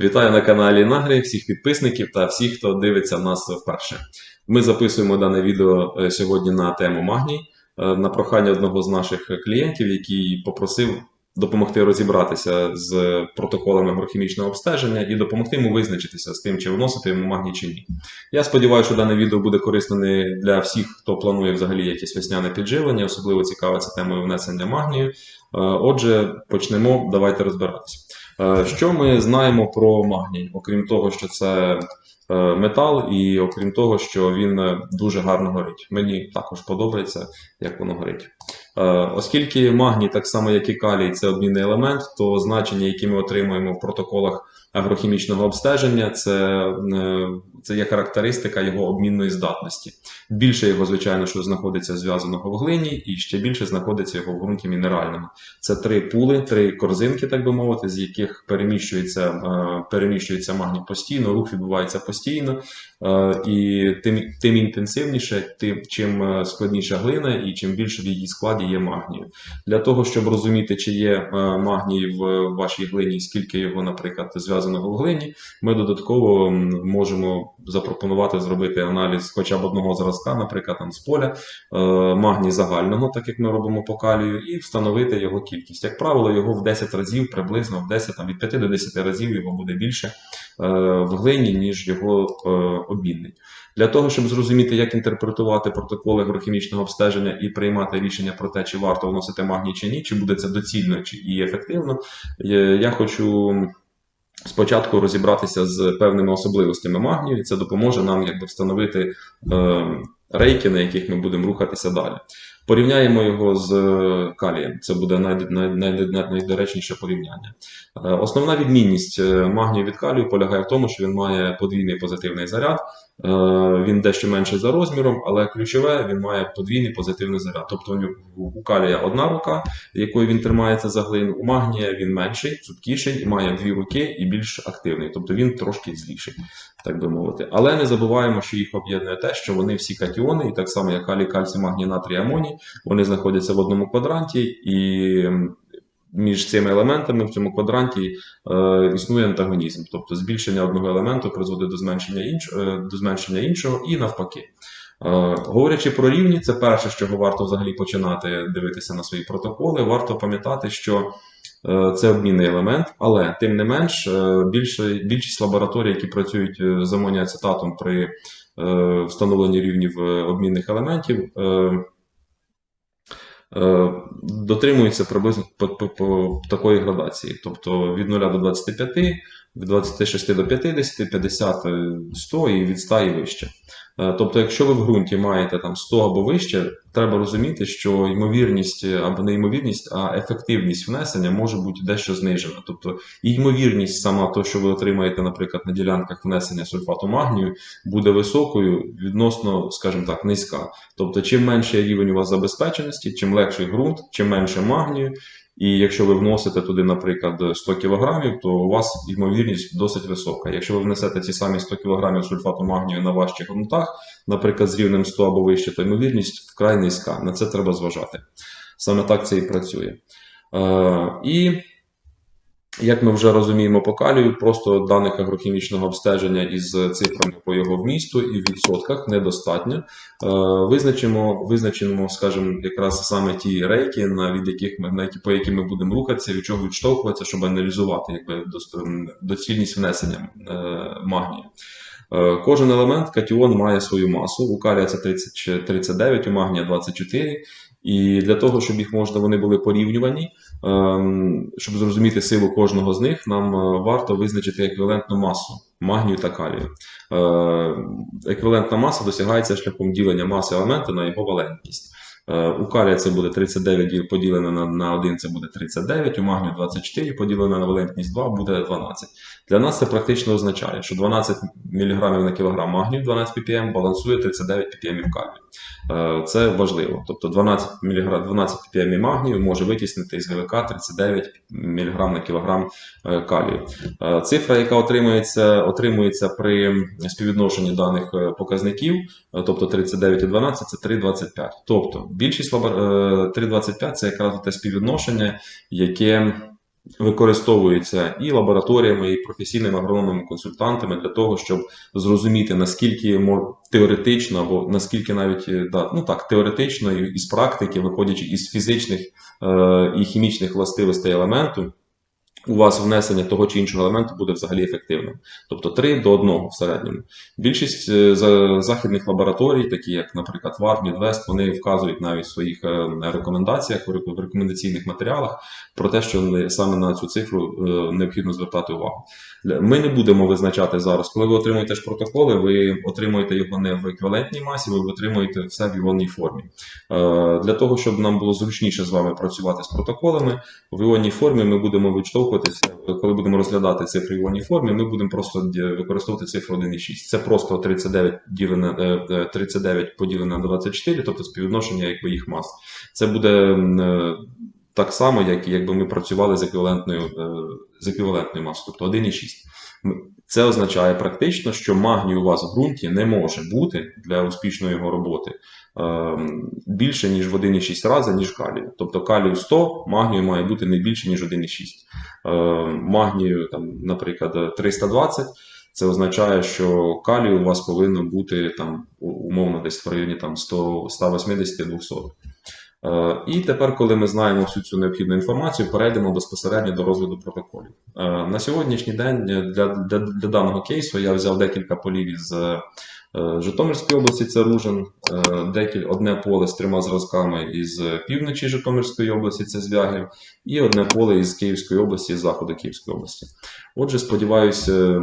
Вітаю на каналі Нагрі, всіх підписників та всіх, хто дивиться нас вперше. Ми записуємо дане відео е, сьогодні на тему магній е, на прохання одного з наших клієнтів, який попросив допомогти розібратися з протоколами агрохімічного обстеження і допомогти йому визначитися з тим, чи вносити йому магній чи ні. Я сподіваюся, що дане відео буде корисне для всіх, хто планує взагалі якесь весняне підживлення, особливо цікавиться темою внесення магнію. Е, Отже, почнемо. Давайте розбиратися. Е, Що ми знаємо про магній, окрім того, що це е, метал, і окрім того, що він дуже гарно горить. Мені також подобається, як воно горить. Е, Оскільки магній, так само як і калій, це обмінний елемент, то значення, які ми отримуємо в протоколах агрохімічного обстеження, це, е, це є характеристика його обмінної здатності. Більше його, звичайно, що знаходиться зв'язаного в глині, і ще більше знаходиться його в ґрунті мінеральному. Це три пули, три корзинки, так би мовити, з яких переміщується, е, переміщується магній постійно, рух відбувається постійно, е, і тим, тим інтенсивніше, тим чим складніша глина і чим більше в її складі є магнію. Для того, щоб розуміти, чи є магній в вашій глині, скільки його, наприклад, зв'язаного в глині, ми додатково можемо запропонувати зробити аналіз хоча б одного зразка, наприклад, там з поля е, магній загального, так як ми робимо по калію, і встановити його кількість. Як правило, його в 10 разів, приблизно в 10, там, від 5 до 10 разів його буде більше е, в глині, ніж його е, обмінний. Для того, щоб зрозуміти, як інтерпретувати протоколи агрохімічного обстеження і приймати рішення про те, чи варто вносити магній чи ні, чи буде це доцільно і ефективно, я хочу спочатку розібратися з певними особливостями магнію, і це допоможе нам якби встановити е, рейки, на яких ми будемо рухатися далі. Порівняємо його з е, калієм. Це буде най, най, най, най, найдоречніше порівняння. Е, Основна відмінність е, магнію від калію полягає в тому, що він має подвійний позитивний заряд. Е, Він дещо менший за розміром, але ключове він має подвійний позитивний заряд. Тобто у калія одна рука, якою він тримається за глину. У магнія він менший, цупкіший і має дві руки і більш активний. Тобто він трошки зліший, так би мовити. Але не забуваємо, що їх об'єднує те, що вони всі катіони, і так само як калій, кальцій, магній, натрій, амоній, вони знаходяться в одному квадранті, і між цими елементами в цьому квадранті е, існує антагонізм. Тобто збільшення одного елементу призводить до зменшення, інш, е, до зменшення іншого і навпаки. Е, Говорячи про рівні, це перше, з чого варто взагалі починати дивитися на свої протоколи. Варто пам'ятати, що е, це обмінний елемент, але тим не менш, більшість лабораторій, які працюють з амоніацетатом при встановленні рівнів обмінних елементів, е, е, приблизно по, по, по такої градації. Тобто від 0 до 25, від 26 до 50, 50 е, 100 і від 100 і вище. Е, Тобто, якщо ви в ґрунті маєте там 100 або вище, треба розуміти, що ймовірність е, або не ймовірність, а ефективність внесення може бути дещо знижена. Тобто ймовірність сама то, що ви отримаєте, наприклад, на ділянках внесення сульфату магнію, буде високою відносно, скажімо так, низька. Тобто, чим менший рівень у вас забезпеченості, чим легший ґрунт, чим менше магнію. І якщо ви вносите туди, наприклад, 100 кг, то у вас ймовірність досить висока. Якщо ви внесете ці самі 100 кг сульфату магнію на важчих ґрунтах, наприклад, з рівнем 100 або вище, то ймовірність вкрай низька. На це треба зважати. Саме так це і працює. Е, і як ми вже розуміємо по калію, просто даних агрохімічного обстеження із цифрами по його вмісту і в відсотках недостатньо. Е, Визначимо, визначимо, скажімо, якраз саме ті рейки, на від яких ми на які по яким ми будемо рухатися, від чого відштовхуватися, щоб аналізувати якби доцільність внесення е, магнію. Е, Кожен елемент катіон має свою масу. У калія це 30, 39, у магнія 24. І для того, щоб їх можна вони були порівнювані, ем, щоб зрозуміти силу кожного з них, нам е, варто визначити еквівалентну масу магнію та калію. Е, Еквівалентна маса досягається шляхом ділення маси елемента на його валентність. У калія це буде 39 діл- поділене на, на 1, це буде 39, у магнію 24 поділене на валентність 2 буде 12. Для нас це практично означає, що 12 мг на кілограм магнію, 12 ppm балансує 39 ppm калію. Е, Це важливо. Тобто 12 мг, 12 ppm магнію може витіснити із ГВК 39 мг на кілограм е, калію. Е, Цифра, яка отримується, отримується при співвідношенні даних показників, тобто 39 і 12 це 3,25. Тобто більшість е, 3,25 це якраз те співвідношення, яке використовується і лабораторіями, і професійними агрономними консультантами для того, щоб зрозуміти наскільки теоретично, або наскільки навіть е, да, ну так, теоретично із практики, виходячи із фізичних е, і хімічних властивостей елементу, у вас внесення того чи іншого елементу буде взагалі ефективним. Тобто 3 до 1 в середньому. Більшість е, західних лабораторій, такі як, наприклад, ВАР, Мідвест, вони вказують навіть в своїх е, рекомендаціях, в рекомендаційних матеріалах про те, що саме на цю цифру е, необхідно звертати увагу. Ми не будемо визначати зараз, коли ви отримуєте ж протоколи, ви отримуєте його не в еквівалентній масі, ви отримуєте все в іонній формі. Для того, щоб нам було зручніше з вами працювати з протоколами, в іонній формі ми будемо відштовхуватися, коли будемо розглядати цифри в іонній формі, ми будемо просто використовувати цифру 1,6. Це просто 39, ділене, е, е, 39 поділене на 24, тобто співвідношення якби їх мас. Це буде е, так само, як якби ми працювали з еквівалентною, е, з еквівалентною масою, тобто 1,6. Це означає практично, що магній у вас в ґрунті не може бути для успішної його роботи ем, більше, ніж в 1,6 рази, ніж калію. Тобто калію 100, магнію має бути не більше, ніж 1,6. Ем, Магнію, там, наприклад, 320. Це означає, що калію у вас повинно бути там умовно десь в районі там 100, 180-200. Е, І тепер, коли ми знаємо всю цю необхідну інформацію, перейдемо безпосередньо до розгляду протоколів. Е, На сьогоднішній день для, для, для даного кейсу я взяв декілька полів із е, Житомирської області, це Ружин, декіль, одне поле з трьома зразками із півночі Житомирської області, це Звягів, і одне поле із Київської області, з заходу Київської області. Отже, сподіваюся,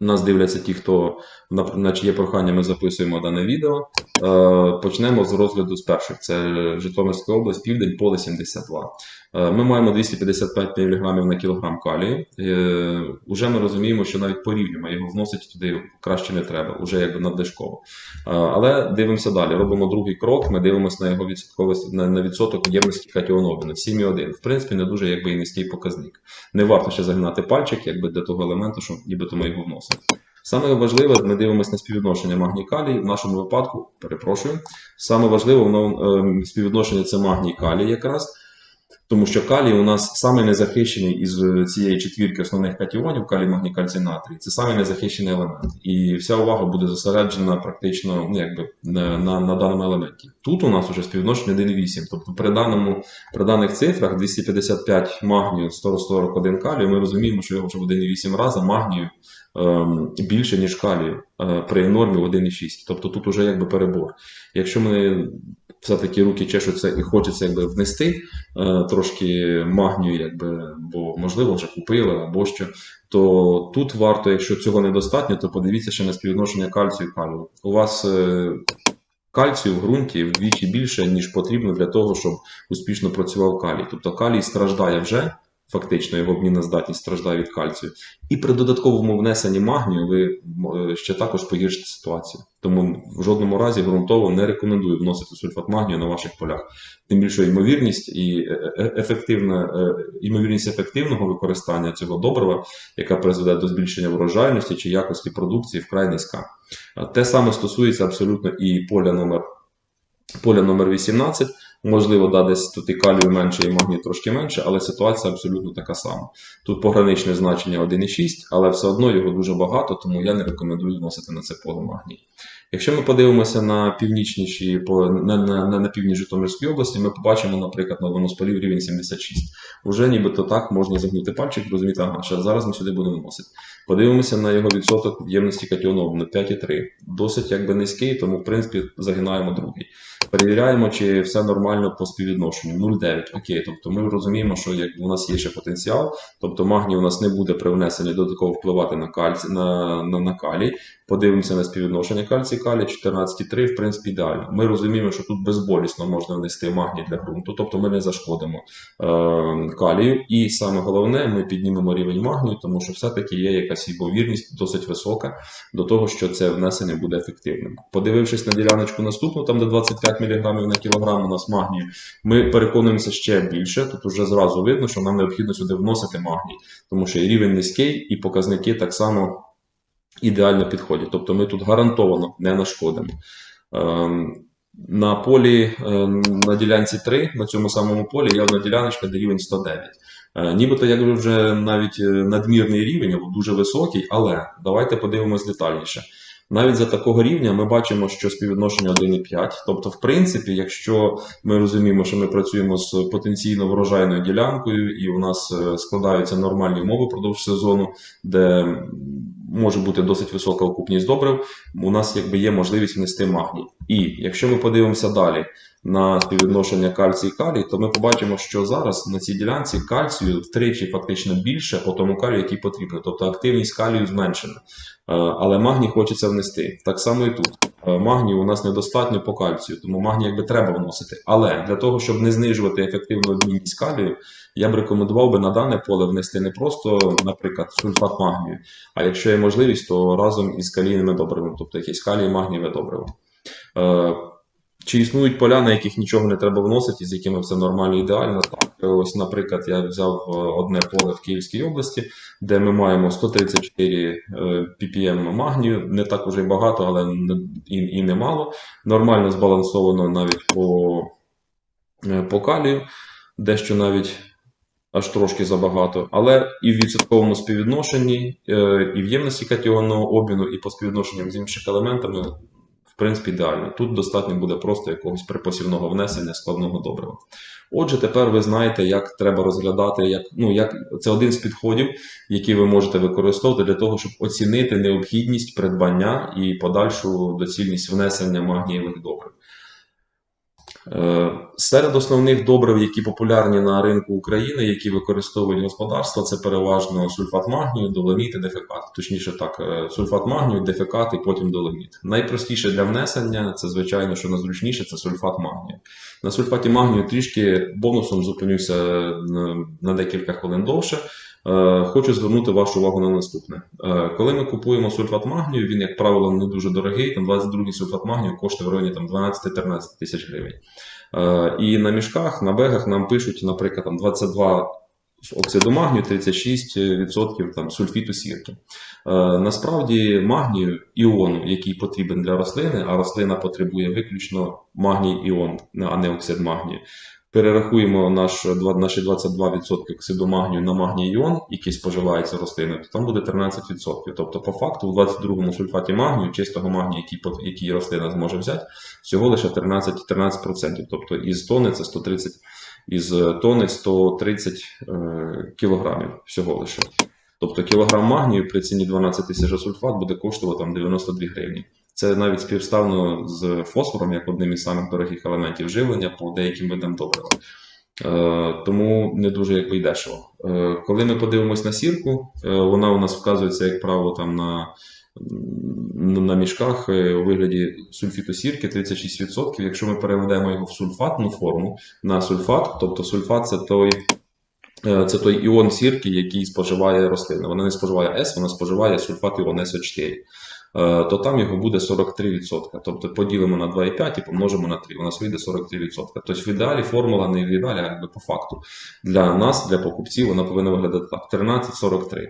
нас дивляться ті, хто на, на чиє прохання ми записуємо дане відео. Е, Почнемо з розгляду з перших. Це Житомирська область, південь, поле 72. Е, Ми маємо 255 мг на кілограм калію. Е, Уже ми розуміємо, що навіть по рівню його вносити туди краще не треба, уже якби надлишково. Але дивимося далі. Робимо другий крок. Ми дивимося на його відсотковість на, відсоток ємності катіоновини 7,1. В принципі, не дуже якби і низький показник. Не варто ще загинати пальчик, якби для того елементу, що нібито ми його вносимо. Саме важливе, ми дивимося на співвідношення магній калій. В нашому випадку, перепрошую, саме важливе воно е, співвідношення це магній калій якраз. Тому що калій у нас саме незахищений із цієї четвірки основних катіонів, калій, магній, кальцій, натрій. Це саме незахищений елемент. І вся увага буде зосереджена практично ну, якби, на, на, на даному елементі. Тут у нас вже співвідношення 1,8. Тобто при, даному, при даних цифрах 255 магнію, 141 калію, ми розуміємо, що його вже в 1,8 рази магнію ем, більше, ніж калію е, при нормі в 1,6. Тобто тут уже якби перебор. Якщо ми все-таки руки чешуться і хочеться якби внести е, трошки магнію, якби, бо можливо вже купили або що, то тут варто, якщо цього недостатньо, то подивіться ще на співвідношення кальцію і калію. У вас е, кальцію в ґрунті вдвічі більше, ніж потрібно для того, щоб успішно працював калій. Тобто калій страждає вже. Фактично його обмінна здатність страждає від кальцію. І при додатковому внесенні магнію ви е, ще також погіршите ситуацію. Тому в жодному разі ґрунтово не рекомендую вносити сульфат магнію на ваших полях. Тим більше ймовірність і е, е, ефективна е, ймовірність ефективного використання цього добрива, яка призведе до збільшення врожайності чи якості продукції, вкрай низька. Те саме стосується абсолютно і поля номер поля номер 18. Можливо, да, десь тут і калію менше, і магнію трошки менше, але ситуація абсолютно така сама. Тут пограничне значення 1,6, але все одно його дуже багато, тому я не рекомендую вносити на це поле магній. Якщо ми подивимося на північніші на, на, на, на півдні Житомирської області, ми побачимо, наприклад, на одному з полів рівень 76. Уже нібито так можна загнути пальчик, розуміти, ага, що зараз ми сюди будемо вносити. Подивимося на його відсоток ємності катіонову 5,3. Досить якби низький, тому в принципі загинаємо другий. Перевіряємо, чи все нормально по співвідношенню. 0,9. Окей, тобто ми розуміємо, що як у нас є ще потенціал, тобто магній у нас не буде при внесенні додатково впливати на кальці, на, на, на калій. Подивимося на співвідношення кальцій калій 14,3, в принципі, ідеально. Ми розуміємо, що тут безболісно можна внести магній для ґрунту, тобто ми не зашкодимо е, калію. І саме головне, ми піднімемо рівень магнію, тому що все-таки є якась ймовірність досить висока до того, що це внесення буде ефективним. Подивившись на діляночку наступну, там де 25 мг на кілограм у нас магнію, ми переконуємося ще більше. Тут вже зразу видно, що нам необхідно сюди вносити магній, тому що рівень низький, і показники так само ідеально підходять. Тобто ми тут гарантовано не нашкодимо. Ем, На полі ем, на ділянці 3, на цьому самому полі є одна діляночка, де рівень 109. Е, Нібито як вже навіть е, надмірний рівень або дуже високий, але давайте подивимось детальніше. Навіть за такого рівня ми бачимо, що співвідношення 1,5. Тобто, в принципі, якщо ми розуміємо, що ми працюємо з потенційно врожайною ділянкою, і у нас е, складаються нормальні умови впродовж сезону, де може бути досить висока окупність добрив, у нас якби є можливість внести магній. І якщо ми подивимося далі на співвідношення кальцій і калій, то ми побачимо, що зараз на цій ділянці кальцію втричі фактично більше по тому калію, який потрібен. Тобто активність калію зменшена. Е, Але магній хочеться внести. Так само і тут. Е, Магнію у нас недостатньо по кальцію, тому магній якби треба вносити. Але для того, щоб не знижувати ефективну обмінність калію, я б рекомендував би на дане поле внести не просто, наприклад, сульфат магнію, а якщо є можливість, то разом із калійними добривами, тобто якесь калій магнієве добриво. Чи існують поля, на яких нічого не треба вносити, з якими все нормально і ідеально? Так, ось, наприклад, я взяв е, одне поле в Київській області, де ми маємо 134 е, ppm магнію, не так уже й багато, але і, і немало. Нормально збалансовано навіть по, е, по калію, дещо навіть аж трошки забагато. Але і в відсотковому співвідношенні, і в ємності катіонного обміну, і по співвідношенням з іншими елементами, принципі, ідеально. Тут достатньо буде просто якогось припосівного внесення складного добрива. Отже, тепер ви знаєте, як треба розглядати, як, ну, як, це один з підходів, які ви можете використовувати для того, щоб оцінити необхідність придбання і подальшу доцільність внесення магнієвих добрив. Е, Серед основних добрив, які популярні на ринку України, які використовують господарства, це переважно сульфат магнію, доломіт і дефекат. Точніше так, е, сульфат магнію, дефекат і потім доломіт. Найпростіше для внесення це, звичайно, що найзручніше це сульфат магнію. На сульфаті магнію трішки бонусом зупинюся на, на декілька хвилин довше. Е, Хочу звернути вашу увагу на наступне. Е, Коли ми купуємо сульфат магнію, він, як правило, не дуже дорогий. Там 22 сульфат магнію коштує в районі там, 12-13 тисяч гривень. Е, І на мішках, на бегах нам пишуть, наприклад, там 22 оксиду магнію, 36% там, сульфіту сірки. Насправді магнію іону, який потрібен для рослини, а рослина потребує виключно магній іон, а не оксид магнію. Перерахуємо наш, наші 22% оксиду магнію на магній іон, який споживається рослиною, то там буде 13%. Тобто, по факту, у 22 сульфаті магнію, чистого магнію, який, який рослина зможе взяти, всього лише 13, 13%. Тобто із тони це 130, із тони 130 е, кілограмів всього лише. Тобто кілограм магнію при ціні 12 тисяч сульфат буде коштувати там 92 гривні. Це навіть співставно з фосфором, як одним із самих дорогих елементів живлення по деяким видам добрива. Е, тому не дуже якби й дешево. Е, коли ми подивимось на сірку, е, вона у нас вказується, як правило, там на, на мішках у вигляді сульфіту сірки 36%. Якщо ми переведемо його в сульфатну форму на сульфат, тобто сульфат це той. Це той іон сірки, який споживає рослина. Вона не споживає С, вона споживає сульфат іон СО4. Е, То там його буде 43%. Тобто поділимо на 2,5 і помножимо на 3. У нас вийде 43%. Тобто в ідеалі формула не в ідеалі, а якби по факту. Для нас, для покупців, вона повинна виглядати так: 13,43.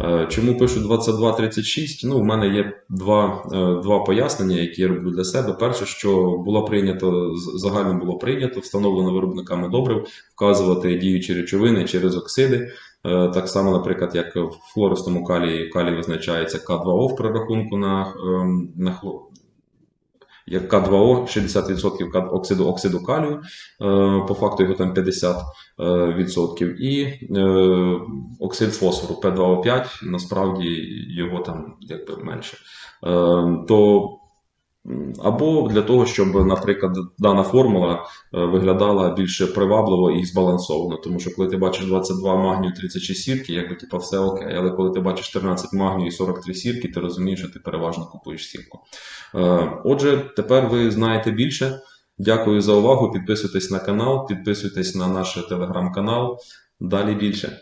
Е, Чому пишу 22,36? Ну, у мене є два, е, два пояснення, які я роблю для себе. Перше, що було прийнято, загально було прийнято, встановлено виробниками добрив, вказувати діючі речовини через оксиди. Е, Так само, наприклад, як в флористому калії, калій визначається К2О в прорахунку на, ем, на хло- як К2О 60% оксиду оксиду калію, е, по факту його там 50%, і е, оксид фосфору П2О5, насправді його там якби менше. Е, То або для того, щоб, наприклад, дана формула е, виглядала більш привабливо і збалансовано. Тому що коли ти бачиш 22 магнію 36 сірки, якби типу, все окей. Але коли ти бачиш 14 магнію і 43 сірки, ти розумієш, що ти переважно купуєш сірку. Е, Отже, тепер ви знаєте більше. Дякую за увагу. Підписуйтесь на канал, підписуйтесь на наш телеграм-канал. Далі більше.